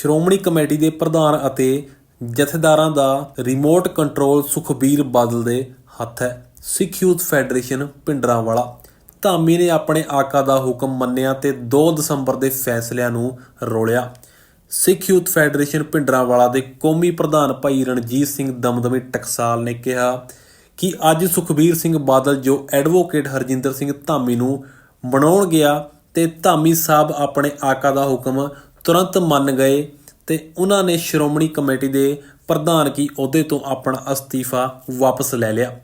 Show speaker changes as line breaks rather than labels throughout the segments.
Shiromani committee ਦੇ ਪ੍ਰਧਾਨ ਅਤੇ ਜਥੇਦਾਰਾਂ ਦਾ ਰਿਮੋਟ ਕੰਟਰੋਲ ਸੁਖਬੀਰ ਬਾਦਲ ਦੇ ਹੱਥ ਹੈ। ਸਿੱਖ ਯੂਥ ਫੈਡਰੇਸ਼ਨ ਪਿੰਡਰਾਂਵਾਲਾ ਧਾਮੀ ਨੇ ਆਪਣੇ ਆਕਾ ਦਾ ਹੁਕਮ ਮੰਨਿਆ ਤੇ 2 ਦਸੰਬਰ ਦੇ ਫੈਸਲਿਆਂ ਨੂੰ ਰੋਲਿਆ। ਸਿੱਖ ਯੂਥ ਫੈਡਰੇਸ਼ਨ ਪਿੰਡਰਾਂਵਾਲਾ ਦੇ ਕੌਮੀ ਪ੍ਰਧਾਨ ਭਾਈ ਰਣਜੀਤ ਸਿੰਘ ਦਮਦਮੀ ਟਕਸਾਲ ਨੇ ਕਿਹਾ ਕਿ ਅੱਜ ਸੁਖਬੀਰ ਸਿੰਘ ਬਾਦਲ ਜੋ ਐਡਵੋਕੇਟ ਹਰਜਿੰਦਰ ਸਿੰਘ ਧਾਮੀ ਨੂੰ ਬਣਾਉਣ ਗਿਆ ਤੇ ਧਾਮੀ ਸਾਹਿਬ ਆਪਣੇ ਆਕਾ ਦਾ ਹੁਕਮ ਤੁਰੰਤ ਮੰਨ ਗਏ ਤੇ ਉਹਨਾਂ ਨੇ ਸ਼੍ਰੋਮਣੀ ਕਮੇਟੀ ਦੇ ਪ੍ਰਧਾਨ ਪ੍ਰਧਾਨਗੀ ਅਹੁਦੇ ਤੋਂ ਆਪਣਾ ਅਸਤੀਫਾ ਵਾਪਸ ਲੈ ਲਿਆ।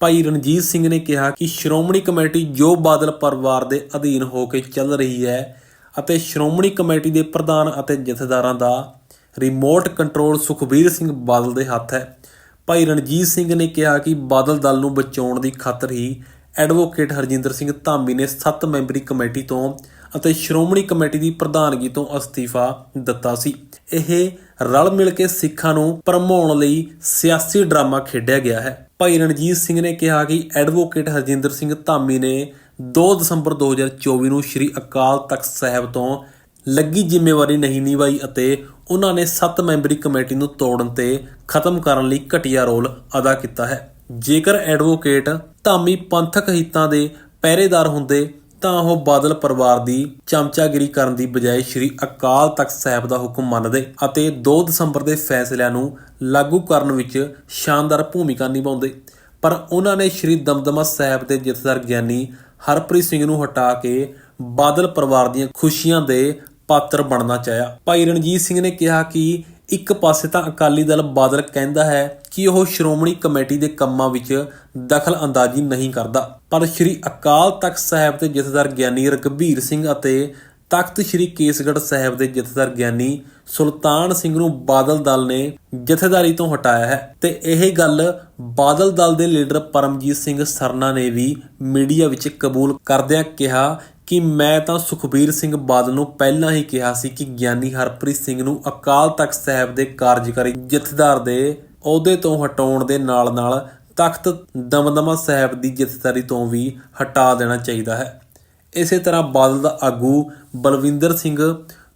ਭਾਈ ਰਣਜੀਤ ਸਿੰਘ ਨੇ ਕਿਹਾ ਕਿ ਸ਼੍ਰੋਮਣੀ ਕਮੇਟੀ ਜੋ ਬਾਦਲ ਪਰਿਵਾਰ ਦੇ ਅਧੀਨ ਹੋ ਕੇ ਚੱਲ ਰਹੀ ਹੈ ਅਤੇ ਸ਼੍ਰੋਮਣੀ ਕਮੇਟੀ ਦੇ ਪ੍ਰਧਾਨ ਅਤੇ ਜਥੇਦਾਰਾਂ ਦਾ ਰਿਮੋਟ ਕੰਟਰੋਲ ਸੁਖਬੀਰ ਸਿੰਘ ਬਾਦਲ ਦੇ ਹੱਥ ਹੈ। ਭਾਈ ਰਣਜੀਤ ਸਿੰਘ ਨੇ ਕਿਹਾ ਕਿ ਬਾਦਲ ਦਲ ਨੂੰ ਬਚਾਉਣ ਦੀ ਖਾਤਰ ਹੀ ਐਡਵੋਕੇਟ ਹਰਜਿੰਦਰ ਸਿੰਘ ਧਾਮੀ ਨੇ 7 ਮੈਂਬਰੀ ਕਮੇਟੀ ਤੋਂ ਅਤੇ ਸ਼੍ਰੋਮਣੀ ਕਮੇਟੀ ਦੀ ਪ੍ਰਧਾਨਗੀ ਤੋਂ ਅਸਤੀਫਾ ਦਿੱਤਾ ਸੀ। ਇਹ ਰਲ ਮਿਲ ਕੇ ਸਿੱਖਾਂ ਨੂੰ ਭਰਮਾਉਣ ਲਈ ਸਿਆਸੀ ਡਰਾਮਾ ਖੇਡਿਆ ਗਿਆ ਹੈ। ਭਾਈ ਰਣਜੀਤ ਸਿੰਘ ਨੇ ਕਿਹਾ ਕਿ ਐਡਵੋਕੇਟ ਹਰਜਿੰਦਰ ਸਿੰਘ ਧਾਮੀ ਨੇ 2 ਦਸੰਬਰ 2024 ਨੂੰ ਸ੍ਰੀ ਅਕਾਲ ਤਖਤ ਸਾਹਿਬ ਤੋਂ ਲੱਗੀ ਜ਼ਿੰਮੇਵਾਰੀ ਨਹੀਂ ਨਿਭਾਈ ਅਤੇ ਉਹਨਾਂ ਨੇ 7 ਮੈਂਬਰੀ ਕਮੇਟੀ ਨੂੰ ਤੋੜਨ ਤੇ ਖਤਮ ਕਰਨ ਲਈ ਘਟੀਆ ਰੋਲ ਅਦਾ ਕੀਤਾ ਹੈ। ਜੇਕਰ ਐਡਵੋਕੇਟ ਧਾਮੀ ਪੰਥਕ ਹਿੱਤਾਂ ਦੇ ਪਹਿਰੇਦਾਰ ਹੁੰਦੇ ਤਾਂ ਉਹ ਬਾਦਲ ਪਰਿਵਾਰ ਦੀ ਚਮਚਾਗਿਰੀ ਕਰਨ ਦੀ ਬਜਾਏ ਸ੍ਰੀ ਅਕਾਲ ਤਖਤ ਸਾਹਿਬ ਦਾ ਹੁਕਮ ਮੰਨਦੇ ਅਤੇ 2 ਦਸੰਬਰ ਦੇ ਫੈਸਲਿਆਂ ਨੂੰ ਲਾਗੂ ਕਰਨ ਵਿੱਚ ਸ਼ਾਨਦਾਰ ਭੂਮਿਕਾ ਨਿਭਾਉਂਦੇ। ਪਰ ਉਹਨਾਂ ਨੇ ਸ੍ਰੀ ਦਮਦਮਾ ਸਾਹਿਬ ਦੇ ਜਥੇਦਾਰ ਗਿਆਨੀ ਹਰਪ੍ਰੀਤ ਸਿੰਘ ਨੂੰ ਹਟਾ ਕੇ ਬਾਦਲ ਪਰਿਵਾਰ ਦੀਆਂ ਖੁਸ਼ੀਆਂ ਦੇ ਪਾਤਰ ਬਣਨਾ ਚਾਹਿਆ। ਭਾਈ ਰਣਜੀਤ ਸਿੰਘ ਨੇ ਕਿਹਾ ਕਿ ਇੱਕ ਪਾਸੇ ਤਾਂ ਅਕਾਲੀ ਦਲ ਬਾਦਲ ਕਹਿੰਦਾ ਹੈ ਕਿ ਉਹ ਸ਼੍ਰੋਮਣੀ ਕਮੇਟੀ ਦੇ ਕੰਮਾਂ ਵਿੱਚ ਦਖਲ ਅੰਦਾਜ਼ੀ ਨਹੀਂ ਕਰਦਾ। ਪਰ ਸ੍ਰੀ ਅਕਾਲ ਤਖਤ ਸਾਹਿਬ ਦੇ ਜਥੇਦਾਰ ਗਿਆਨੀ ਰਘਬੀਰ ਸਿੰਘ ਅਤੇ ਤਖਤ ਸ੍ਰੀ ਕੇਸਗੜ੍ਹ ਸਾਹਿਬ ਦੇ ਜਥੇਦਾਰ ਗਿਆਨੀ ਸੁਲਤਾਨ ਸਿੰਘ ਨੂੰ ਬਾਦਲ ਦਲ ਨੇ ਜਥੇਦਾਰੀ ਤੋਂ ਹਟਾਇਆ ਹੈ ਤੇ ਇਹ ਗੱਲ ਬਾਦਲ ਦਲ ਦੇ ਲੀਡਰ ਪਰਮਜੀਤ ਸਿੰਘ ਸਰਨਾ ਨੇ ਵੀ ਮੀਡੀਆ ਵਿੱਚ ਕਬੂਲ ਕਰਦਿਆਂ ਕਿਹਾ ਕਿ ਮੈਂ ਤਾਂ ਸੁਖਬੀਰ ਸਿੰਘ ਬਾਦਲ ਨੂੰ ਪਹਿਲਾਂ ਹੀ ਕਿਹਾ ਸੀ ਕਿ ਗਿਆਨੀ ਹਰਪ੍ਰੀਤ ਸਿੰਘ ਨੂੰ ਅਕਾਲ ਤਖਤ ਸਾਹਿਬ ਦੇ ਕਾਰਜਕਾਰੀ ਜਥੇਦਾਰ ਦੇ ਅਹੁਦੇ ਤੋਂ ਹਟਾਉਣ ਦੇ ਨਾਲ-ਨਾਲ ਤਖਤ ਦਮਦਮਾ ਸਾਹਿਬ ਦੀ ਜਥੇਦਾਰੀ ਤੋਂ ਵੀ ਹਟਾ ਦੇਣਾ ਚਾਹੀਦਾ ਹੈ। ਇਸੇ ਤਰ੍ਹਾਂ ਬਾਦਲ ਦਾ ਆਗੂ ਬਲਵਿੰਦਰ ਸਿੰਘ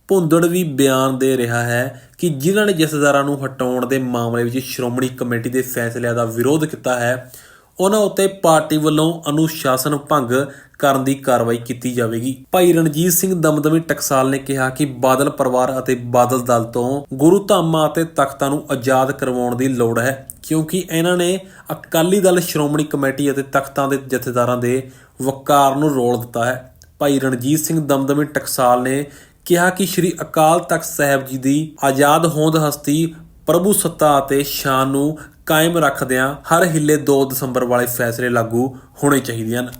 ਭੁੰਦੜ ਵੀ ਬਿਆਨ ਦੇ ਰਿਹਾ ਹੈ ਕਿ ਜਿਨ੍ਹਾਂ ਨੇ ਜਥੇਦਾਰਾਂ ਨੂੰ ਹਟਾਉਣ ਦੇ ਮਾਮਲੇ ਵਿੱਚ ਸ਼੍ਰੋਮਣੀ ਕਮੇਟੀ ਦੇ ਫੈਸਲਿਆਂ ਦਾ ਵਿਰੋਧ ਕੀਤਾ ਹੈ ਉਹਨਾਂ ਉੱਤੇ ਪਾਰਟੀ ਵੱਲੋਂ ਅਨੁਸ਼ਾਸਨ ਭੰਗ ਕਰਨ ਦੀ ਕਾਰਵਾਈ ਕੀਤੀ ਜਾਵੇਗੀ। ਭਾਈ ਰਣਜੀਤ ਸਿੰਘ ਦਮਦਮੀ ਟਕਸਾਲ ਨੇ ਕਿਹਾ ਕਿ ਬਾਦਲ ਪਰਿਵਾਰ ਅਤੇ ਬਾਦਲ ਦਲ ਤੋਂ ਗੁਰੂ ਧਾਮਾਂ ਅਤੇ ਤਖਤਾਂ ਨੂੰ ਆਜ਼ਾਦ ਕਰਵਾਉਣ ਦੀ ਲੋੜ ਹੈ, ਕਿਉਂਕਿ ਇਹਨਾਂ ਨੇ ਅਕਾਲੀ ਦਲ, ਸ਼੍ਰੋਮਣੀ ਕਮੇਟੀ ਅਤੇ ਤਖਤਾਂ ਦੇ ਜਥੇਦਾਰਾਂ ਦੇ ਵਕਾਰ ਨੂੰ ਰੋਲ ਦਿੱਤਾ ਹੈ। ਭਾਈ ਰਣਜੀਤ ਸਿੰਘ ਦਮਦਮੀ ਟਕਸਾਲ ਨੇ ਕਿਹਾ ਕਿ ਸ੍ਰੀ ਅਕਾਲ ਤਖਤ ਸਾਹਿਬ ਜੀ ਦੀ ਆਜ਼ਾਦ ਹੋਂਦ ਹਸਤੀ ਪ੍ਰਭੂ ਸੱਤਾ ਅਤੇ ਸ਼ਾਨ ਨੂੰ ਕਾਇਮ ਰੱਖਦਿਆਂ ਹਰ ਹਿੱਲੇ 2 ਦਸੰਬਰ ਵਾਲੇ ਫੈਸਲੇ ਲਾਗੂ ਹੋਣੇ ਚਾਹੀਦੇ ਹਨ।